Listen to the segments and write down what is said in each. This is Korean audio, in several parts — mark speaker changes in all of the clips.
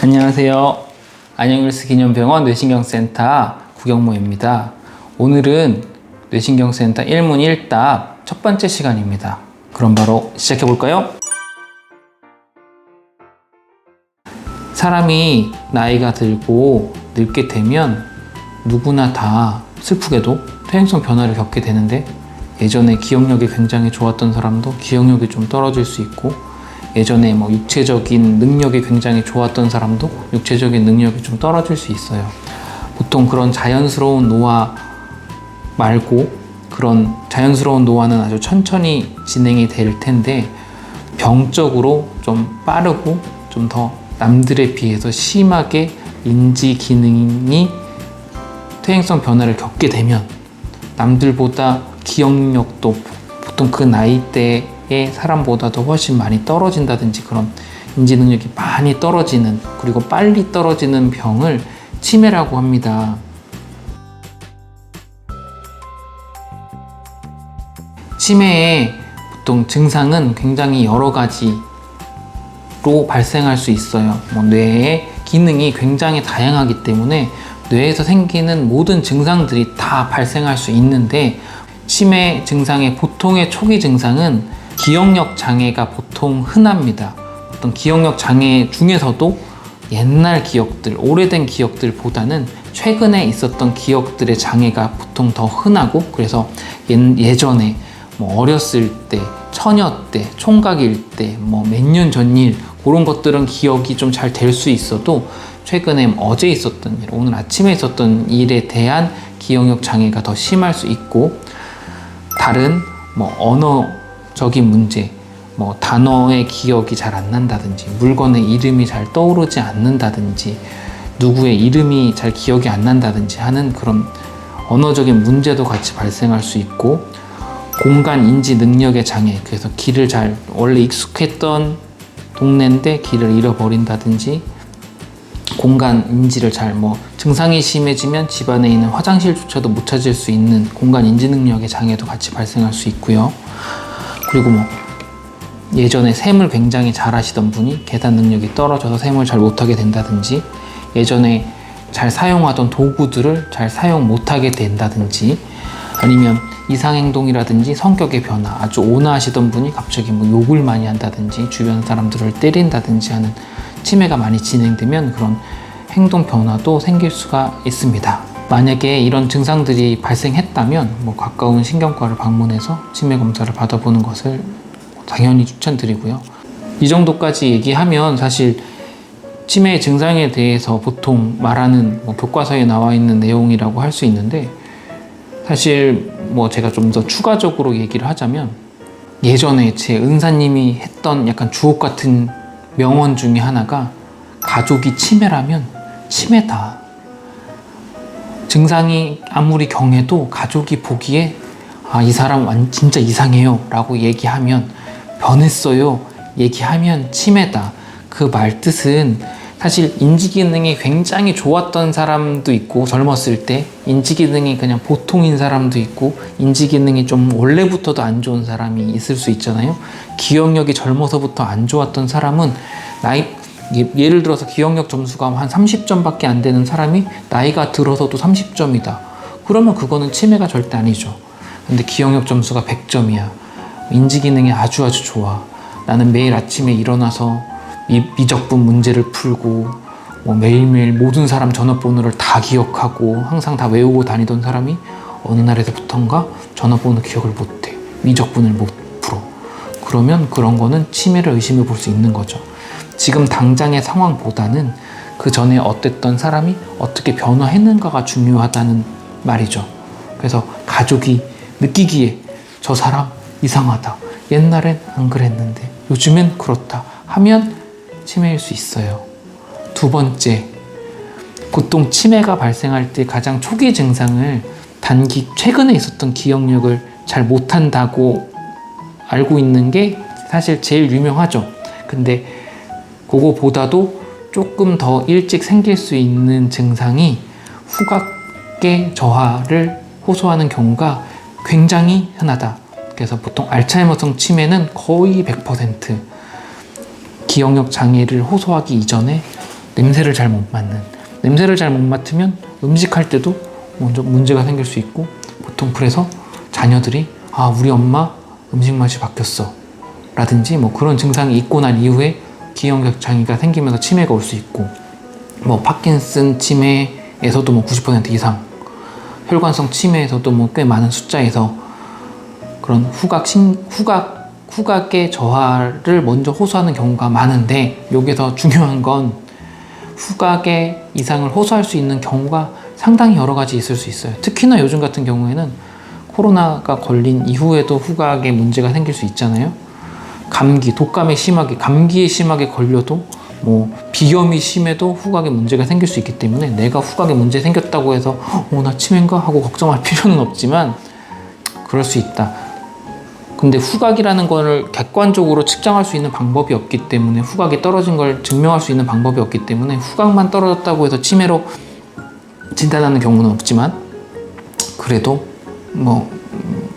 Speaker 1: 안녕하세요. 안영일스 기념병원 뇌신경센터 구경모입니다. 오늘은 뇌신경센터 1문 1답 첫 번째 시간입니다. 그럼 바로 시작해 볼까요? 사람이 나이가 들고 늙게 되면 누구나 다 슬프게도 퇴행성 변화를 겪게 되는데 예전에 기억력이 굉장히 좋았던 사람도 기억력이 좀 떨어질 수 있고 예전에 뭐 육체적인 능력이 굉장히 좋았던 사람도 육체적인 능력이 좀 떨어질 수 있어요. 보통 그런 자연스러운 노화 말고 그런 자연스러운 노화는 아주 천천히 진행이 될 텐데 병적으로 좀 빠르고 좀 더 남들에 비해서 심하게 인지 기능이 퇴행성 변화를 겪게 되면 남들보다 기억력도 보통 그 나이대의 사람보다도 훨씬 많이 떨어진다든지 그런 인지 능력이 많이 떨어지는 그리고 빨리 떨어지는 병을 치매라고 합니다. 치매의 보통 증상은 굉장히 여러 가지로 발생할 수 있어요. 뭐 뇌의 기능이 굉장히 다양하기 때문에 뇌에서 생기는 모든 증상들이 다 발생할 수 있는데 치매 증상의 보통의 초기 증상은 기억력 장애가 보통 흔합니다. 어떤 기억력 장애 중에서도 옛날 기억들, 오래된 기억들보다는 최근에 있었던 기억들의 장애가 보통 더 흔하고 그래서 예, 전에 뭐 어렸을 때, 처녀 때, 총각일 때, 뭐 몇 년 전 일, 그런 것들은 기억이 좀 잘 될 수 있어도 최근에 어제 있었던 일, 오늘 아침에 있었던 일에 대한 기억력 장애가 더 심할 수 있고 다른 뭐 언어 적인 문제, 뭐 단어의 기억이 잘 안 난다든지 물건의 이름이 잘 떠오르지 않는다든지 누구의 이름이 잘 기억이 안 난다든지 하는 그런 언어적인 문제도 같이 발생할 수 있고 공간 인지 능력의 장애 그래서 길을 잘 원래 익숙했던 동네인데 길을 잃어버린다든지 공간 인지를 잘 뭐 증상이 심해지면 집안에 있는 화장실조차도 못 찾을 수 있는 공간 인지 능력의 장애도 같이 발생할 수 있고요. 그리고 뭐 예전에 셈을 굉장히 잘 하시던 분이 계산 능력이 떨어져서 셈을 잘 못하게 된다든지 예전에 잘 사용하던 도구들을 잘 사용 못하게 된다든지 아니면 이상행동이라든지 성격의 변화 아주 온화하시던 분이 갑자기 뭐 욕을 많이 한다든지 주변 사람들을 때린다든지 하는 치매가 많이 진행되면 그런 행동 변화도 생길 수가 있습니다. 만약에 이런 증상들이 발생했다면 뭐 가까운 신경과를 방문해서 치매 검사를 받아보는 것을 당연히 추천드리고요. 이 정도까지 얘기하면 사실 치매의 증상에 대해서 보통 말하는 뭐 교과서에 나와 있는 내용이라고 할 수 있는데 사실 뭐 제가 좀 더 추가적으로 얘기를 하자면 예전에 제 은사님이 했던 약간 주옥 같은 명언 중에 하나가 가족이 치매라면 치매다. 증상이 아무리 경해도 가족이 보기에 아, 이 사람 완 진짜 이상해요 라고 얘기하면 변했어요 얘기하면 치매다. 그 말 뜻은 사실 인지 기능이 굉장히 좋았던 사람도 있고 젊었을 때 인지 기능이 그냥 보통인 사람도 있고 인지 기능이 좀 원래부터도 안 좋은 사람이 있을 수 있잖아요. 기억력이 젊어서부터 안 좋았던 사람은 나이 예를 들어서 기억력 점수가 한 30점밖에 안 되는 사람이 나이가 들어서도 30점이다. 그러면 그거는 치매가 절대 아니죠. 근데 기억력 점수가 100점이야. 인지 기능이 아주 아주 좋아. 나는 매일 아침에 일어나서 이 미적분 문제를 풀고 뭐 매일매일 모든 사람 전화번호를 다 기억하고 항상 다 외우고 다니던 사람이 어느 날에서부턴가 전화번호 기억을 못해 미적분을 못 풀어 그러면 그런 거는 치매를 의심해 볼 수 있는 거죠 지금 당장의 상황보다는 그 전에 어땠던 사람이 어떻게 변화했는가가 중요하다는 말이죠 그래서 가족이 느끼기에 저 사람 이상하다 옛날엔 안 그랬는데 요즘엔 그렇다 하면 치매일 수 있어요. 두 번째, 보통 치매가 발생할 때 가장 초기 증상을 단기 최근에 있었던 기억력을 잘 못한다고 알고 있는 게 사실 제일 유명하죠. 근데 그거보다도 조금 더 일찍 생길 수 있는 증상이 후각계 저하를 호소하는 경우가 굉장히 흔하다. 그래서 보통 알츠하이머성 치매는 거의 100% 기억력 장애를 호소하기 이전에 냄새를 잘 못 맡는 냄새를 잘 못 맡으면 음식할 때도 먼저 문제가 생길 수 있고 보통 그래서 자녀들이 아 우리 엄마 음식 맛이 바뀌었어 라든지 뭐 그런 증상이 있고 난 이후에 기억력 장애가 생기면서 치매가 올 수 있고 뭐 파킨슨 치매에서도 뭐 90% 이상 혈관성 치매에서도 뭐 꽤 많은 숫자에서 그런 후각 신 후각 후각의 저하를 먼저 호소하는 경우가 많은데 여기서 중요한 건 후각의 이상을 호소할 수 있는 경우가 상당히 여러 가지 있을 수 있어요. 특히나 요즘 같은 경우에는 코로나가 걸린 이후에도 후각에 문제가 생길 수 있잖아요. 감기, 독감에 심하게, 감기에 심하게 걸려도 뭐 비염이 심해도 후각에 문제가 생길 수 있기 때문에 내가 후각에 문제 생겼다고 해서 어 나 치매인가 하고 걱정할 필요는 없지만 그럴 수 있다. 근데 후각이라는 거를 객관적으로 측정할 수 있는 방법이 없기 때문에 후각이 떨어진 걸 증명할 수 있는 방법이 없기 때문에 후각만 떨어졌다고 해서 치매로 진단하는 경우는 없지만 그래도 뭐 음,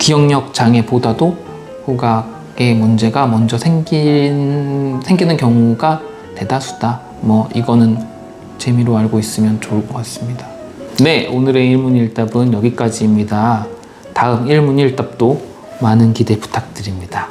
Speaker 1: 기억력 장애보다도 후각의 문제가 먼저 생긴 생기는 경우가 대다수다. 뭐 이거는 재미로 알고 있으면 좋을 것 같습니다. 네, 오늘의 일문일답은 여기까지입니다. 다음 일문일답도 많은 기대 부탁드립니다.